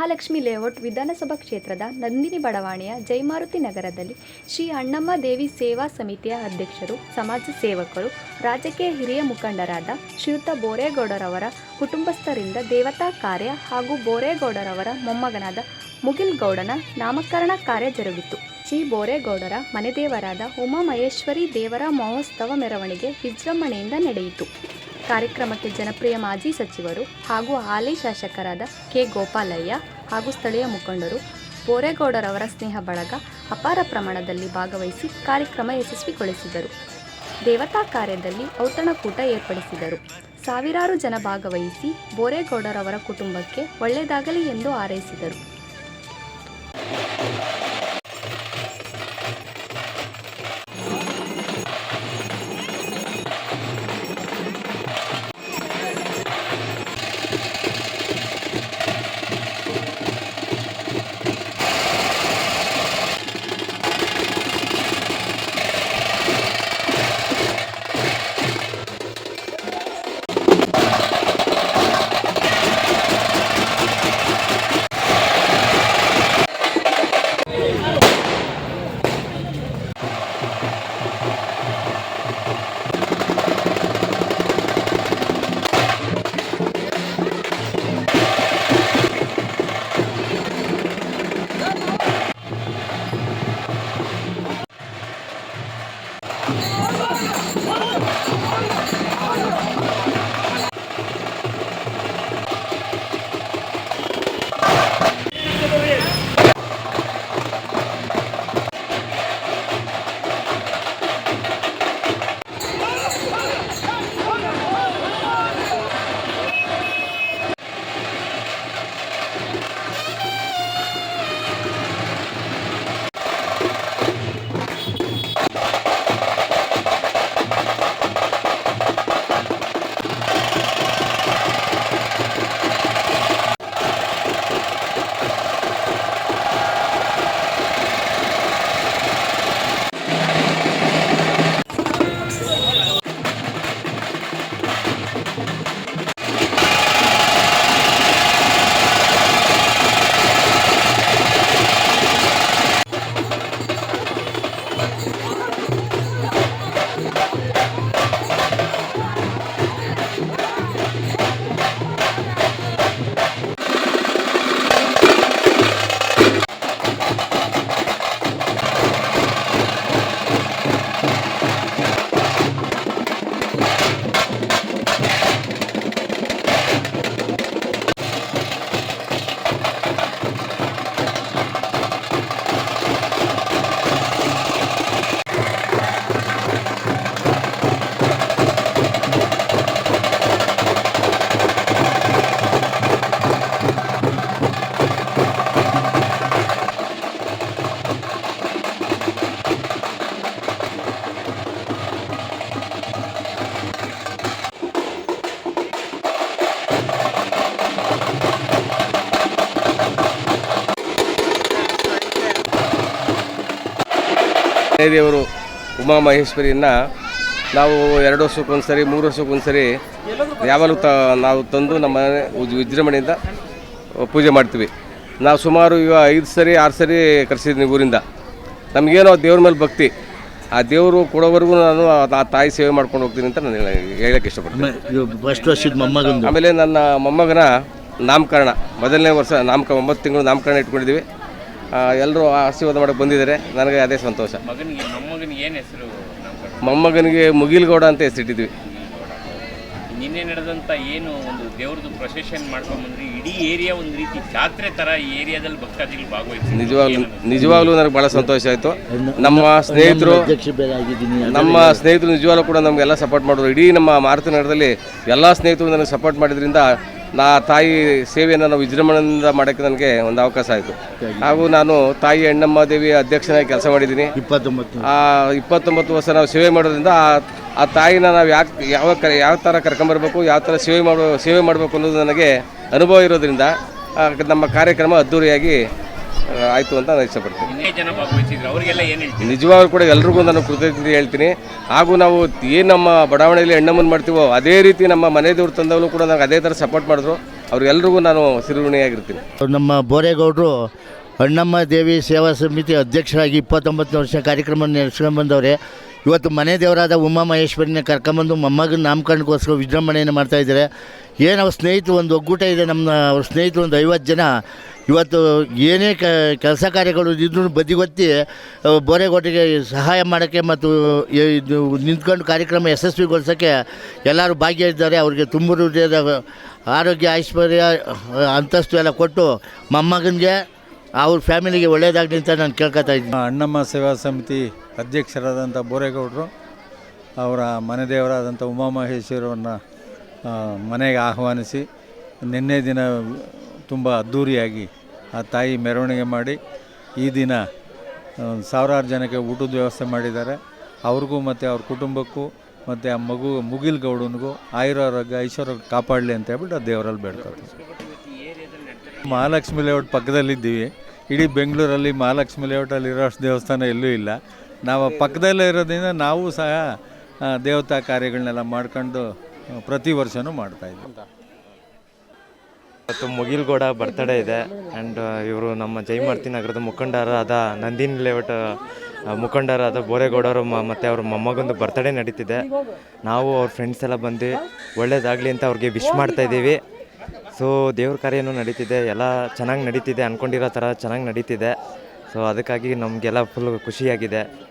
Mahalakshmi layout ವಿಧಾನಸಭಾ ಕ್ಷೇತ್ರದ ನಂದಿನಿ ಬಡಾವಣೆಯ ಜಯಮಾರುತಿ ನಗರದಲ್ಲಿ ಶ್ರೀ ಅಣ್ಣಮ್ಮ ದೇವಿ ಸೇವಾ ಸಮಿತಿಯ ಅಧ್ಯಕ್ಷರು, ಸಮಾಜ ಸೇವಕರು, ರಾಜಕೀಯ ಹಿರಿಯ ಮುಖಂಡರಾದ ಶ್ರೀಯುತ ಬೋರೇಗೌಡರವರ ಕುಟುಂಬಸ್ಥರಿಂದ ದೇವತಾ ಕಾರ್ಯ ಹಾಗೂ ಬೋರೇಗೌಡರವರ ಮೊಮ್ಮಗನಾದ ಮುಗಿಲ್ ಗೌಡನ ನಾಮಕರಣ ಕಾರ್ಯ ಜರುಗಿತು. ಶ್ರೀ ಬೋರೇಗೌಡರ ಮನೆದೇವರಾದ ಉಮಾಮಹೇಶ್ವರಿ ದೇವರ ಮಹೋತ್ಸವ ಮೆರವಣಿಗೆ ವಿಜೃಂಭಣೆಯಿಂದ ನಡೆಯಿತು. ಕಾರ್ಯಕ್ರಮಕ್ಕೆ ಜನಪ್ರಿಯ ಮಾಜಿ ಸಚಿವರು ಹಾಗೂ ಹಾಲಿ ಶಾಸಕರಾದ ಕೆ ಗೋಪಾಲಯ್ಯ ಹಾಗೂ ಸ್ಥಳೀಯ ಮುಖಂಡರು ಬೋರೇಗೌಡರವರ ಸ್ನೇಹ ಬಳಗ ಅಪಾರ ಪ್ರಮಾಣದಲ್ಲಿ ಭಾಗವಹಿಸಿ ಕಾರ್ಯಕ್ರಮ ಯಶಸ್ವಿಗೊಳಿಸಿದರು. ದೇವತಾ ಕಾರ್ಯದಲ್ಲಿ ಔತಣಕೂಟ ಏರ್ಪಡಿಸಿದರು. ಸಾವಿರಾರು ಜನ ಭಾಗವಹಿಸಿ ಬೋರೇಗೌಡರವರ ಕುಟುಂಬಕ್ಕೆ ಒಳ್ಳೆಯದಾಗಲಿ ಎಂದು ಹಾರೈಸಿದರು. ದೇವರು ಉಮಾ ಮಹೇಶ್ವರಿಯನ್ನ ನಾವು ಎರಡು ವರ್ಷಕ್ಕೊಂದ್ಸರಿ ಮೂರು ವರ್ಷಕ್ಕೊಂದು ಸರಿ ಯಾವಾಗಲೂ ತ ನಾವು ತಂದು ನಮ್ಮ ವಿಜೃಂಭಣೆಯಿಂದ ಪೂಜೆ ಮಾಡ್ತೀವಿ. ನಾವು ಸುಮಾರು ಈಗ ಐದು ಸರಿ ಆರು ಸರಿ ಕರೆಸಿದ್ವಿ ಊರಿಂದ. ನಮಗೇನೋ ದೇವ್ರ ಮೇಲೆ ಭಕ್ತಿ. ಆ ದೇವರು ಕೊಡೋವರೆಗೂ ನಾನು ಆ ತಾಯಿ ಸೇವೆ ಮಾಡ್ಕೊಂಡು ಹೋಗ್ತೀನಿ ಅಂತ ನಾನು ಹೇಳಕ್ಕೆ ಇಷ್ಟಪಡ್ತೀನಿ. ಫಸ್ಟ್ ವರ್ಷದ ಮೊಮ್ಮಗಂದು. ಆಮೇಲೆ ನನ್ನ ಮೊಮ್ಮಗನ ನಾಮಕರಣ ಮೊದಲನೇ ವರ್ಷ ನಾಮಕ ಒಂಬತ್ತು ತಿಂಗಳು ನಾಮಕರಣ ಇಟ್ಕೊಂಡಿದ್ದೀವಿ. ಎಲ್ಲರೂ ಆಶೀರ್ವಾದ ಮಾಡಕ್ಕೆ ಬಂದಿದ್ದಾರೆ. ನನಗೆ ಅದೇ ಸಂತೋಷ. ಮಗನಿಗೆ ಮೊಮ್ಮಗನಿಗೆ ಏನು ಹೆಸರು ಮೊಮ್ಮಗನಿಗೆ ಮುಗಿಲ್ಗೌಡ ಅಂತ ಹೆಸರಿಟ್ಟಿದ್ವಿ. ನಿನ್ನೆ ನಡೆದಂಥ ಏನು ಒಂದು ದೇವ್ರದ್ದು ಪ್ರೊಸೆಷನ್ ಮಾಡ್ಕೊಂಬಂದ್ರೆ ಇಡೀ ಏರಿಯಾ ಒಂದು ರೀತಿ ಜಾತ್ರೆ ಥರ ಈ ಏರಿಯಾದಲ್ಲಿ ಭಕ್ತಾದಿಗಳು ಭಾಗವಹಿಸಿ ನಿಜವಾಗ್ಲೂ ನಿಜವಾಗ್ಲೂ ನನಗೆ ಭಾಳ ಸಂತೋಷ ಆಯಿತು. ನಮ್ಮ ಸ್ನೇಹಿತರು ನಮ್ಮ ಸ್ನೇಹಿತರು ನಿಜವಾಗ್ಲೂ ಕೂಡ ನಮಗೆಲ್ಲ ಸಪೋರ್ಟ್ ಮಾಡಿದ್ರು. ಇಡೀ ನಮ್ಮ ಮಾರುತಿ ನಗರದಲ್ಲಿ ಎಲ್ಲ ಸ್ನೇಹಿತರು ನನಗೆ ಸಪೋರ್ಟ್ ಮಾಡಿದ್ರಿಂದ ನಾ ತಾಯಿ ಸೇವೆಯನ್ನು ನಾವು ವಿಜೃಂಭಣೆಯಿಂದ ಮಾಡೋಕ್ಕೆ ನನಗೆ ಒಂದು ಅವಕಾಶ ಆಯಿತು. ಹಾಗೂ ನಾನು ತಾಯಿ ಅಣ್ಣಮ್ಮ ದೇವಿ ಅಧ್ಯಕ್ಷನಾಗಿ ಕೆಲಸ ಮಾಡಿದ್ದೀನಿ. ಇಪ್ಪತ್ತೊಂಬತ್ತು. ಆ ಇಪ್ಪತ್ತೊಂಬತ್ತು ವರ್ಷ ನಾವು ಸೇವೆ ಮಾಡೋದ್ರಿಂದ ಆ ಆ ತಾಯಿನ ನಾವು ಯಾಕೆ ಯಾವ ಕ ಯಾವ ಥರ ಕರ್ಕೊಂಬರ್ಬೇಕು ಯಾವ ಥರ ಸೇವೆ ಮಾಡೋ ಸೇವೆ ಮಾಡಬೇಕು ಅನ್ನೋದು ನನಗೆ ಅನುಭವ ಇರೋದ್ರಿಂದ ಆ, ನಮ್ಮ ಕಾರ್ಯಕ್ರಮ ಅದ್ಧೂರಿಯಾಗಿ ಆಯಿತು ಅಂತ ನಾನು ಇಷ್ಟಪಡ್ತೀನಿ. ಇನ್ನೇ ಜನ ಭಾಗವಹಿಸಿದ್ರು ಅವರಿಗೆಲ್ಲ ಏನು ಹೇಳ್ತೀವಿ ನಿಜವಾಗ್ಲೂ ಕೂಡ ಎಲ್ರಿಗೂ ನಾನು ಕೃತಜ್ಞತೆ ಹೇಳ್ತೀನಿ. ಹಾಗೂ ನಾವು ಏನು ನಮ್ಮ ಬಡಾವಣೆಯಲ್ಲಿ ಹೆಣ್ಣಮ್ಮನ ಮಾಡ್ತೀವೋ ಅದೇ ರೀತಿ ನಮ್ಮ ಮನೆ ದೇವ್ರು ತಂದವರು ಕೂಡ ನನಗೆ ಅದೇ ಥರ ಸಪೋರ್ಟ್ ಮಾಡಿದ್ರು. ಅವ್ರಿಗೆಲ್ರಿಗೂ ನಾನು ಸಿರುಣಿಯಾಗಿರ್ತೀನಿ ನಮ್ಮ ಬೋರೇಗೌಡರು ಅಣ್ಣಮ್ಮ ದೇವಿ ಸೇವಾ ಸಮಿತಿ ಅಧ್ಯಕ್ಷರಾಗಿ ಇಪ್ಪತ್ತೊಂಬತ್ತು ವರ್ಷ ಕಾರ್ಯಕ್ರಮ ನಡೆಸ್ಕೊಂಡು ಬಂದವ್ರೆ. ಇವತ್ತು ಮನೆ ದೇವರಾದ ಉಮಾ ಮಹೇಶ್ವರಿನ ಕರ್ಕೊಂಬಂದು ಮೊಮ್ಮಗನ ನಾಮಕರಣಕ್ಕೋಸ್ಕರ ವಿಜೃಂಭಣೆಯನ್ನು ಮಾಡ್ತಾಯಿದ್ದಾರೆ ಏನು ಅವ್ರ ಸ್ನೇಹಿತರು ಒಂದು ಒಗ್ಗೂಟ ಇದೆ ನಮ್ಮ ಅವ್ರ ಸ್ನೇಹಿತರು ಒಂದು ಐವತ್ತು ಜನ. ಇವತ್ತು ಏನೇ ಕೆಲಸ ಕಾರ್ಯಗಳು ಇದ್ರೂ ಬದಿಗೊತ್ತಿ ಬೋರೆಗೋಟೆಗೆ ಸಹಾಯ ಮಾಡೋಕ್ಕೆ ಮತ್ತು ಇದು ನಿಂತ್ಕೊಂಡು ಕಾರ್ಯಕ್ರಮ ಯಶಸ್ವಿಗೊಳಿಸೋಕ್ಕೆ ಎಲ್ಲರೂ ಭಾಗ್ಯ ಇದ್ದಾರೆ. ಅವ್ರಿಗೆ ತುಂಬ ಆರೋಗ್ಯ, ಐಶ್ವರ್ಯ ಅಂತಸ್ತು ಎಲ್ಲ ಕೊಟ್ಟು ಮೊಮ್ಮಗನಿಗೆ ಅವ್ರ ಫ್ಯಾಮಿಲಿಗೆ ಒಳ್ಳೇದಾಗಲಿ ಅಂತ ನಾನು ಕೇಳ್ಕೊತಾ ಇದ್ದೀನಿ. ಅಣ್ಣಮ್ಮ ಸೇವಾ ಸಮಿತಿ ಅಧ್ಯಕ್ಷರಾದಂಥ ಬೋರೇಗೌಡರು, ಅವರ ಮನೆ ದೇವರಾದಂಥ ಉಮಾಮಹೇಶ್ವರವನ್ನು ಮನೆಗೆ ಆಹ್ವಾನಿಸಿ ನಿನ್ನೆ ದಿನ ತುಂಬ ಅದ್ಧೂರಿಯಾಗಿ ಆ ತಾಯಿ ಮೆರವಣಿಗೆ ಮಾಡಿ ಈ ದಿನ ಸಾವಿರಾರು ಜನಕ್ಕೆ ಊಟದ ವ್ಯವಸ್ಥೆ ಮಾಡಿದ್ದಾರೆ. ಅವ್ರಿಗೂ ಮತ್ತು ಅವ್ರ ಕುಟುಂಬಕ್ಕೂ ಮತ್ತು ಆ ಮಗು ಮುಗಿಲ್ ಗೌಡನಿಗೂ ಆಯುರಾರೋಗ್ಯ, ಐಶ್ವರ್ಯ ಕಾಪಾಡಲಿ ಅಂತ ಹೇಳ್ಬಿಟ್ಟು ಆ ದೇವರಲ್ಲಿ ಬೇಡ್ಕೊಳ್ತೀವಿ ಮಹಾಲಕ್ಷ್ಮಿ ಲೇಔಟ್ ಪಕ್ಕದಲ್ಲಿದ್ದೀವಿ. ಇಡೀ ಬೆಂಗಳೂರಲ್ಲಿ ಮಹಾಲಕ್ಷ್ಮಿ ಲೇಔಟಲ್ಲಿ ಇರೋಷ್ಟು ದೇವಸ್ಥಾನ ಎಲ್ಲೂ ಇಲ್ಲ. ನಾವು ಪಕ್ಕದಲ್ಲೇ ಇರೋದ್ರಿಂದ ನಾವು ಸಹ ದೇವತಾ ಕಾರ್ಯಗಳನ್ನೆಲ್ಲ ಮಾಡ್ಕೊಂಡು ಪ್ರತಿ ವರ್ಷವೂ ಮಾಡ್ತಾಯಿದ್ವಿ ಇವತ್ತು ಮುಗಿಲ್ಗೌಡ ಬರ್ತಡೇ ಇದೆ. ಆ್ಯಂಡ್ ಇವರು ನಮ್ಮ ಜೈಮಾರ್ತಿ ನಗರದ ಮುಖಂಡರಾದ ನಂದಿನಿ ಲೇಔಟ್ ಮುಖಂಡರಾದ ಬೋರೇಗೌಡರು ಮತ್ತು ಅವ್ರ ಮೊಮ್ಮಗೊಂದು ಬರ್ತಡೇ ನಡೀತಿದೆ. ನಾವು ಅವ್ರ ಫ್ರೆಂಡ್ಸ್ ಎಲ್ಲ ಬಂದು ಒಳ್ಳೇದಾಗಲಿ ಅಂತ ಅವ್ರಿಗೆ ವಿಶ್ ಮಾಡ್ತಾ ಇದ್ದೀವಿ. ಸೊ ದೇವ್ರ ಕಾರ್ಯನೂ ನಡೀತಿದೆ. ಎಲ್ಲ ಚೆನ್ನಾಗಿ ನಡೀತಿದೆ ಅಂದ್ಕೊಂಡಿರೋ ಥರ ಚೆನ್ನಾಗಿ ನಡೀತಿದೆ. ಸೊ ಅದಕ್ಕಾಗಿ ನಮಗೆಲ್ಲ ಫುಲ್ ಖುಷಿಯಾಗಿದೆ.